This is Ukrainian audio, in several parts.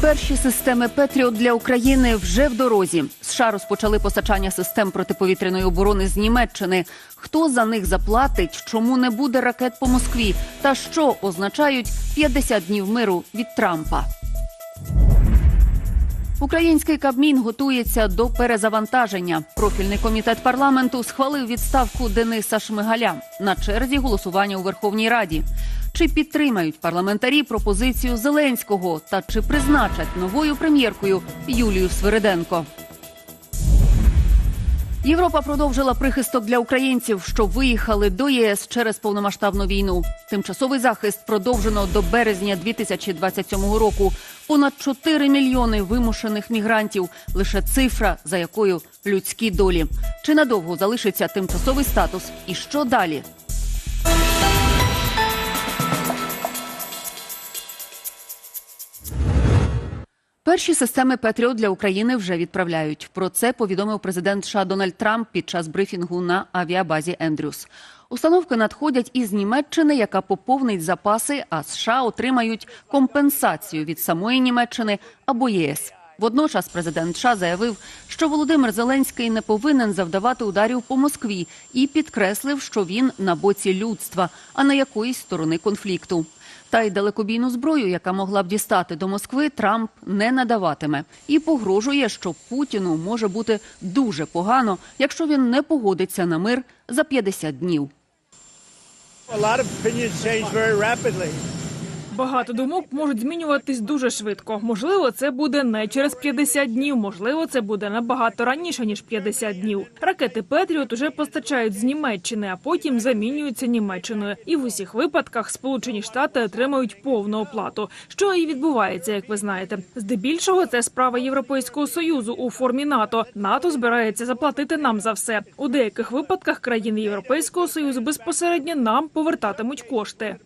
Перші системи Петріот для України вже в дорозі. США розпочали постачання систем протиповітряної оборони з Німеччини. Хто за них заплатить? Чому не буде ракет по Москві? Та що означають 50 днів миру від Трампа? Український Кабмін готується до перезавантаження. Профільний комітет парламенту схвалив відставку Дениса Шмигаля на черзі голосування у Верховній Раді. Чи підтримають парламентарі пропозицію Зеленського та чи призначать новою прем'єркою Юлію Свириденко? Європа продовжила прихисток для українців, що виїхали до ЄС через повномасштабну війну. Тимчасовий захист продовжено до березня 2027 року. Понад 4 мільйони вимушених мігрантів. Лише цифра, за якою людські долі. Чи надовго залишиться тимчасовий статус? І що далі? Перші системи Петріот для України вже відправляють. Про це повідомив президент США Дональд Трамп під час брифінгу на авіабазі Ендрюс. Установки надходять із Німеччини, яка поповнить запаси, а США отримають компенсацію від самої Німеччини або ЄС. Водночас президент США заявив, що Володимир Зеленський не повинен завдавати ударів по Москві і підкреслив, що він на боці людства, а не якоїсь сторони конфлікту. Та й далекобійну зброю, яка могла б дістати до Москви, Трамп не надаватиме і погрожує, що Путіну може бути дуже погано, якщо він не погодиться на мир за 50 днів. Багато думок можуть змінюватись дуже швидко. Можливо, це буде не через 50 днів. Можливо, це буде набагато раніше ніж 50 днів. Ракети Петріот уже постачають з Німеччини, а потім замінюються Німеччиною. І в усіх випадках Сполучені Штати отримають повну оплату, що і відбувається, як ви знаєте. Здебільшого це справа Європейського союзу у формі НАТО. НАТО збирається заплатити нам за все. У деяких випадках країни Європейського союзу безпосередньо нам повертатимуть кошти.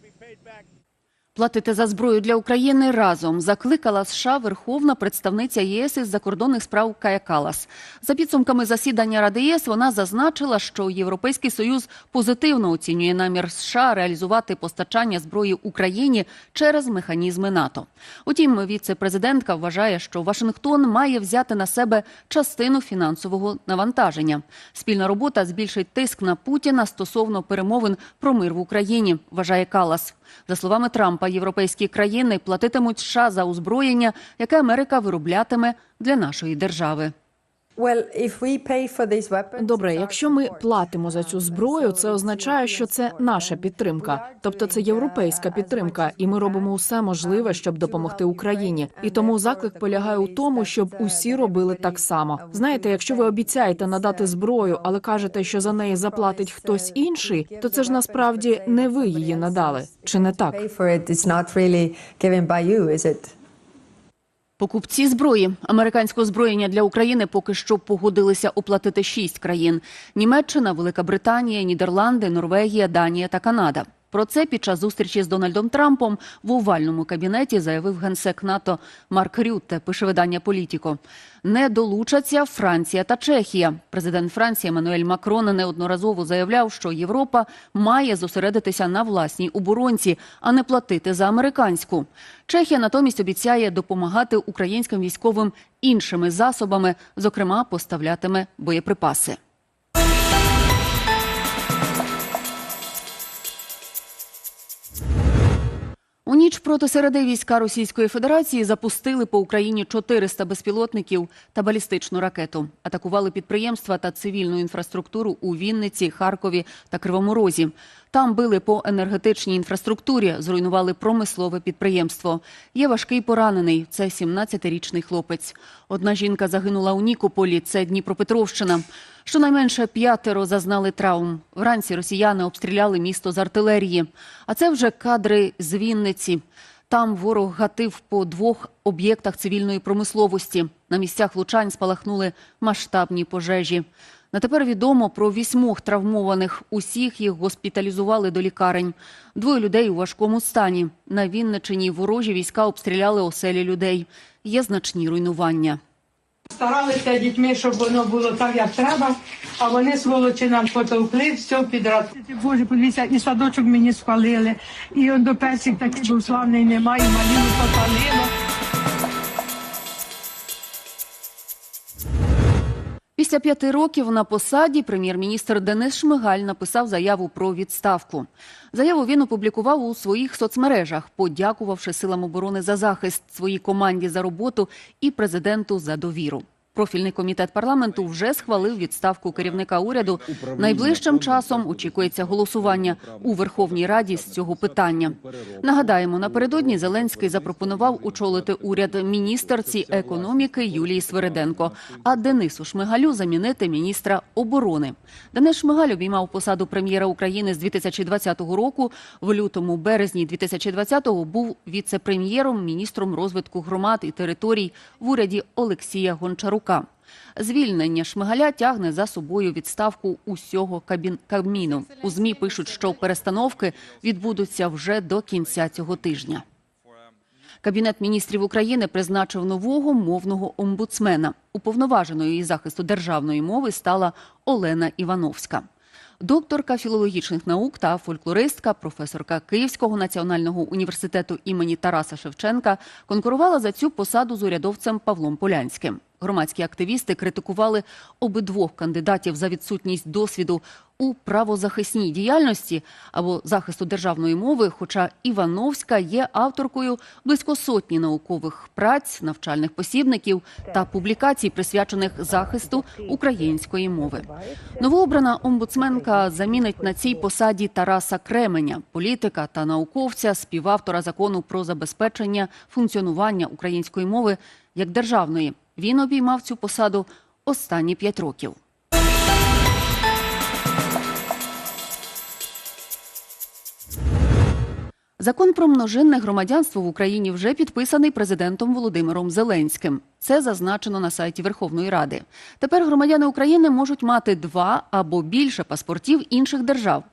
Платити за зброю для України разом закликала США Верховна представниця ЄС із закордонних справ Кая Калас. За підсумками засідання Ради ЄС вона зазначила, що Європейський союз позитивно оцінює намір США реалізувати постачання зброї Україні через механізми НАТО. Утім, віце-президентка вважає, що Вашингтон має взяти на себе частину фінансового навантаження. Спільна робота збільшить тиск на Путіна стосовно перемовин про мир в Україні. Вважає Калас. За словами Трампа, європейські країни платитимуть США за озброєння, яке Америка вироблятиме для нашої держави. Добре, якщо ми платимо за цю зброю, це означає, що це наша підтримка, тобто це європейська підтримка, і ми робимо усе можливе, щоб допомогти Україні. І тому заклик полягає у тому, щоб усі робили так само. Знаєте, якщо ви обіцяєте надати зброю, але кажете, що за неї заплатить хтось інший, то це ж насправді не ви її надали, чи не так? Покупці зброї американського озброєння для України поки що погодилися оплатити шість країн: Німеччина, Велика Британія, Нідерланди, Норвегія, Данія та Канада. Про це під час зустрічі з Дональдом Трампом в овальному кабінеті заявив генсек НАТО Марк Рютте, пише видання Політіко. Не долучаться Франція та Чехія. Президент Франції Еммануель Макрон неодноразово заявляв, що Європа має зосередитися на власній оборонці, а не платити за американську. Чехія натомість обіцяє допомагати українським військовим іншими засобами, зокрема поставлятиме боєприпаси. Ніч проти середи війська Російської Федерації запустили по Україні 400 безпілотників та балістичну ракету. Атакували підприємства та цивільну інфраструктуру у Вінниці, Харкові та Кривому Розі. Там били по енергетичній інфраструктурі, зруйнували промислове підприємство. Є важкий поранений. Це 17-річний хлопець. Одна жінка загинула у Нікополі. Це Дніпропетровщина. Щонайменше п'ятеро зазнали травм. Вранці росіяни обстріляли місто з артилерії. А це вже кадри з Вінниці. Там ворог гатив по двох об'єктах цивільної промисловості. На місцях влучань спалахнули масштабні пожежі. На тепер відомо про вісьмох травмованих. Усіх їх госпіталізували до лікарень. Двоє людей у важкому стані. На Вінничині ворожі війська обстріляли оселі людей. Є значні руйнування старалися дітьми, щоб воно було так, як треба, а вони сволочі нам потовкли, все підраз. Боже, подивіться, і садочок мені спалили, і он до персик такий був славний, немає, маліну попалило. Після п'яти років на посаді прем'єр-міністр Денис Шмигаль написав заяву про відставку. Заяву він опублікував у своїх соцмережах, подякувавши силам оборони за захист своїй команді за роботу і президенту за довіру. Профільний комітет парламенту вже схвалив відставку керівника уряду. Найближчим часом очікується голосування у Верховній Раді з цього питання. Нагадаємо, напередодні Зеленський запропонував очолити уряд міністерці економіки Юлії Свириденко, а Денису Шмигалю замінити міністра оборони. Денис Шмигаль обіймав посаду прем'єра України з 2020 року. В лютому березні 2020-го був віце-прем'єром, міністром розвитку громад і територій в уряді Олексія Гончарука. Звільнення Шмигаля тягне за собою відставку усього кабін... Кабміну. У змі пишуть, що перестановки відбудуться вже до кінця цього тижня. Кабінет міністрів України призначив нового мовного омбудсмена. Уповноваженою із захисту державної мови стала Олена Івановська. Докторка філологічних наук та фольклористка, професорка Київського національного університету імені Тараса Шевченка конкурувала за цю посаду з урядовцем Павлом Полянським. Громадські активісти критикували обидвох кандидатів за відсутність досвіду у правозахисній діяльності або захисту державної мови. Хоча Івановська є авторкою близько сотні наукових праць, навчальних посібників та публікацій, присвячених захисту української мови. Новообрана омбудсменка замінить на цій посаді Тараса Кременя, політика та науковця, співавтора закону про забезпечення функціонування української мови як державної. Він обіймав цю посаду останні п'ять років. Закон про множинне громадянство в Україні вже підписаний президентом Володимиром Зеленським. Це зазначено на сайті Верховної Ради. Тепер громадяни України можуть мати два або більше паспортів інших держав.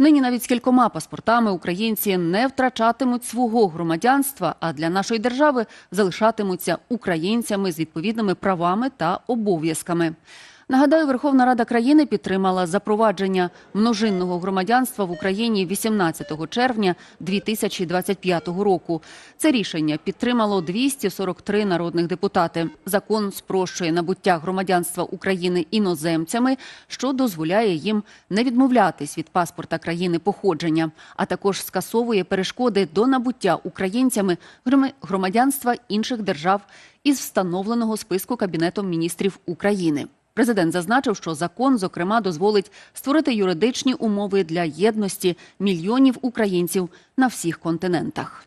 Нині навіть з кількома паспортами українці не втрачатимуть свого громадянства, а для нашої держави залишатимуться українцями з відповідними правами та обов'язками. Нагадаю, Верховна Рада країни підтримала запровадження множинного громадянства в Україні 18 червня 2025 року. Це рішення підтримало 243 народних депутати. Закон спрощує набуття громадянства України іноземцями, що дозволяє їм не відмовлятись від паспорта країни походження, а також скасовує перешкоди до набуття українцями громадянства інших держав із встановленого списку Кабінетом міністрів України. Президент зазначив, що закон, зокрема, дозволить створити юридичні умови для єдності мільйонів українців на всіх континентах.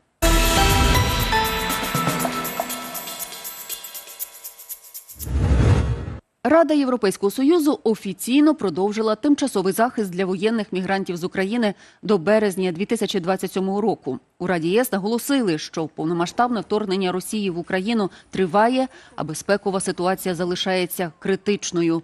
Рада Європейського союзу офіційно продовжила тимчасовий захист для воєнних мігрантів з України до березня 2027 року. У Раді ЄС наголосили, що повномасштабне вторгнення Росії в Україну триває, а безпекова ситуація залишається критичною.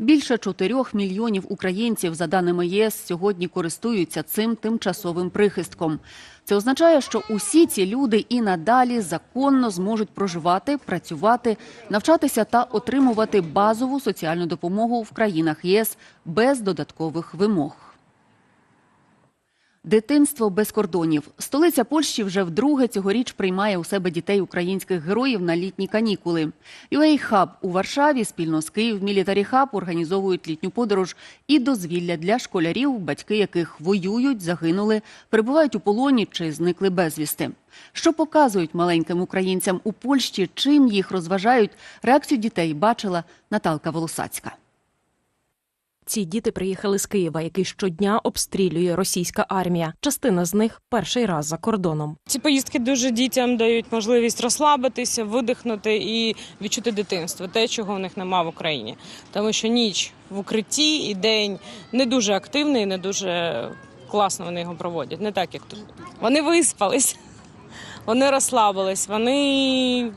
Більше 4 мільйонів українців, за даними ЄС, сьогодні користуються цим тимчасовим прихистком. Це означає, що усі ці люди і надалі законно зможуть проживати, працювати, навчатися та отримувати базову соціальну допомогу в країнах ЄС без додаткових вимог. Дитинство без кордонів. Столиця Польщі вже вдруге цьогоріч приймає у себе дітей українських героїв на літні канікули. UA Hub у Варшаві спільно з Київ Military Hub організовують літню подорож і дозвілля для школярів, батьки яких воюють, загинули, перебувають у полоні чи зникли безвісти. Що показують маленьким українцям у Польщі, чим їх розважають, реакцію дітей бачила Наталка Волосацька. Ці діти приїхали з Києва, який щодня обстрілює російська армія. Частина з них перший раз за кордоном. Ці поїздки дуже дітям дають можливість розслабитися, видихнути і відчути дитинство, те, чого в них нема в Україні. Тому що ніч в укритті і день не дуже активний, не дуже класно вони його проводять. Не так, як тут. Вони виспались, вони розслабились, вони.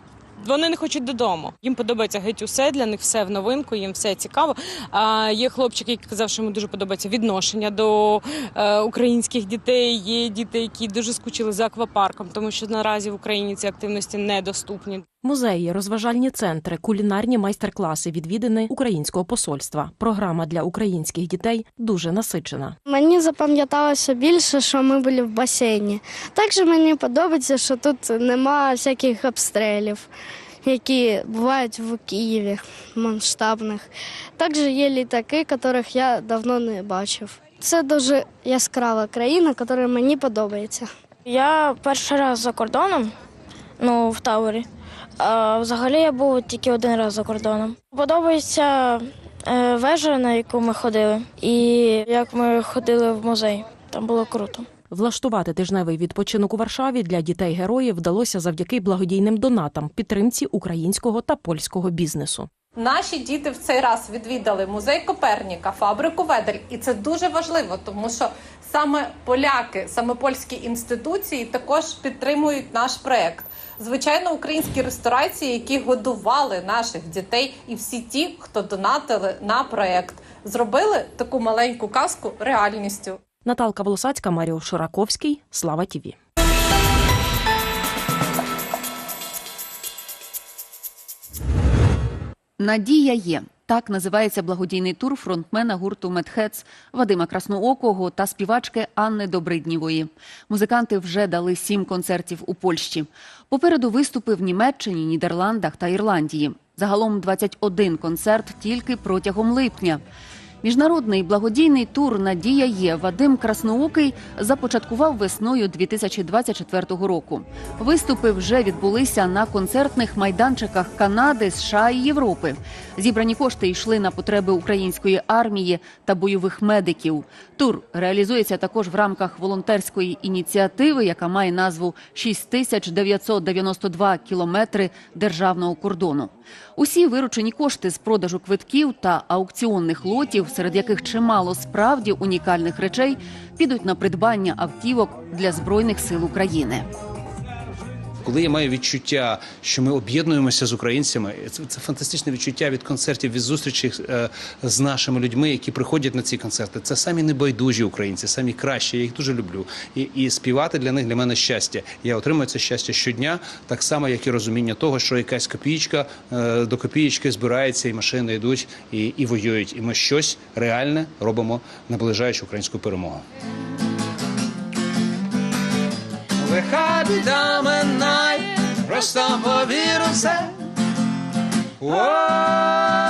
Вони не хочуть додому. Їм подобається геть усе, для них все в новинку, їм все цікаво. А є хлопчик, який казав, що йому дуже подобається відношення до е, українських дітей. Є діти, які дуже скучили за аквапарком, тому що наразі в Україні ці активності недоступні. Музеї, розважальні центри, кулінарні майстер-класи відвідини українського посольства. Програма для українських дітей дуже насичена. Мені запам'яталося більше, що ми були в басейні. Також мені подобається, що тут нема всяких обстрілів. які бувають в Києві масштабних. Також є літаки, яких я давно не бачив. Це дуже яскрава країна, яка мені подобається. Я перший раз за кордоном, ну в Таурі. А взагалі я був тільки один раз за кордоном. Подобається е, вежа, на яку ми ходили, і як ми ходили в музей. Там було круто. Влаштувати тижневий відпочинок у Варшаві для дітей героїв вдалося завдяки благодійним донатам, підтримці українського та польського бізнесу. Наші діти в цей раз відвідали музей Коперніка, фабрику Ведель, і це дуже важливо, тому що саме поляки, саме польські інституції також підтримують наш проект. Звичайно, українські ресторації, які годували наших дітей, і всі ті, хто донатили на проект, зробили таку маленьку казку реальністю. Наталка Волосацька, Маріо Шураковський, Слава Тіві. Надія є. Так називається благодійний тур фронтмена гурту Медхец Вадима Красноокого та співачки Анни Добриднівої. Музиканти вже дали сім концертів у Польщі. Попереду виступи в Німеччині, Нідерландах та Ірландії. Загалом 21 концерт тільки протягом липня. Міжнародний благодійний тур Надія є Вадим Красноокий започаткував весною 2024 року. Виступи вже відбулися на концертних майданчиках Канади, США і Європи. Зібрані кошти йшли на потреби української армії та бойових медиків. Тур реалізується також в рамках волонтерської ініціативи, яка має назву «6992 кілометри державного кордону. Усі виручені кошти з продажу квитків та аукціонних лотів, серед яких чимало справді унікальних речей, підуть на придбання автівок для збройних сил України. Коли я маю відчуття, що ми об'єднуємося з українцями, це, це фантастичне відчуття від концертів, від зустрічей е, з нашими людьми, які приходять на ці концерти. Це самі небайдужі українці, самі кращі. Я їх дуже люблю. І, і співати для них для мене щастя. Я отримую це щастя щодня, так само, як і розуміння того, що якась копієчка е, до копієчки збирається, і машини йдуть і, і воюють. І ми щось реальне робимо, наближаючи українську перемогу. Лиха біда минай, estamos a vir o céu. Oh!